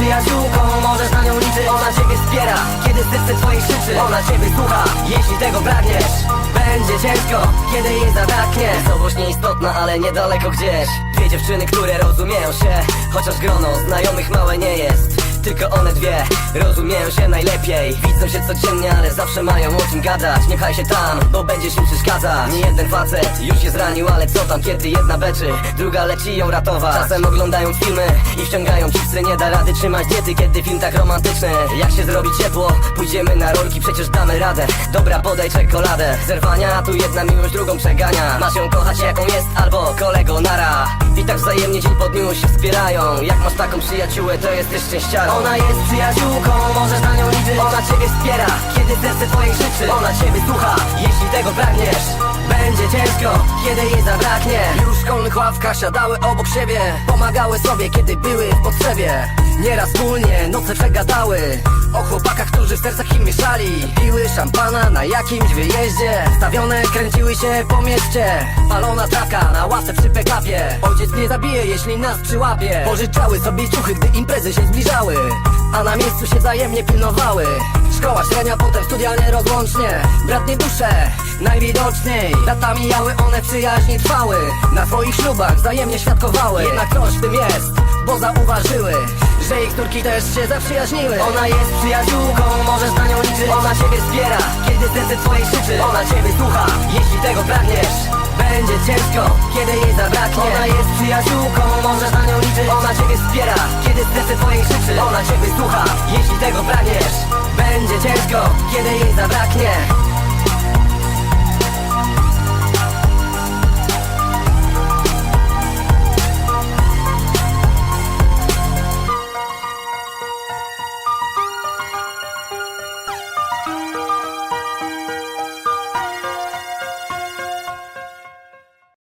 przyjaciółką, możesz na nią liczyć Ona ciebie wspiera, kiedy serce twoje krzyczy Ona ciebie słucha, jeśli tego pragniesz Będzie ciężko, kiedy jej zabraknie. Osobowość nieistotna, ale niedaleko gdzieś. Dwie dziewczyny, które rozumieją się Chociaż grono znajomych małe nie jest tylko one dwie rozumieją się najlepiej. Widzą się codziennie, ale zawsze mają o czym gadać. Nie pchaj się tam, bo będziesz im przeszkadzać Nie jeden facet już się zranił, ale co tam kiedy jedna beczy Druga leci ją ratować. Czasem oglądają filmy i wciągają chipsy Nie da rady trzymać diety, kiedy film tak romantyczny. Jak się zrobi ciepło, pójdziemy na rolki, przecież damy radę. Dobra, podaj czekoladę. Zerwania, tu jedna miłość drugą przegania. Masz ją kochać jaką jest, albo kolego nara. I tak wzajemnie dzień po dniu się wspierają. Jak masz taką przyjaciółę, to jesteś szczęściarą Ona jest przyjaciółką, możesz na nią liczyć Ona ciebie wspiera, kiedy serce twoje krzyczy Ona ciebie słucha, jeśli tego pragniesz będzie ciężko, kiedy jej zabraknie. Już w szkolnych ławkach siadały obok siebie. Pomagały sobie, kiedy były w potrzebie. Nieraz wspólnie noce przegadały. O chłopakach, którzy w sercach im mieszali. Piły szampana na jakimś wyjeździe. Stawione kręciły się po mieście. Palona trawka na ławce przy pick-upie Ojciec nie zabije, jeśli nas przyłapie. Pożyczały sobie ciuchy, gdy imprezy się zbliżały. A na miejscu się wzajemnie pilnowały. Szkoła średnia, potem studia nierozłącznie. Bratnie dusze, najwidoczniej. Lata mijały, one w przyjaźni trwały. Na swoich ślubach wzajemnie świadkowały. Jednak coś w tym jest, bo zauważyły Że ich córki też się zaprzyjaźniły. Ona jest przyjaciółką, możesz na nią liczyć Ona ciebie wspiera, kiedy serce twoje krzyczy Ona ciebie słucha, jeśli tego pragniesz będzie ciężko, kiedy jej zabraknie. Ona jest przyjaciółką, możesz na nią liczyć Ona ciebie wspiera, kiedy serce twoje krzyczy Ona ciebie słucha, jeśli tego pragniesz Będzie ciężko, kiedy jej zabraknie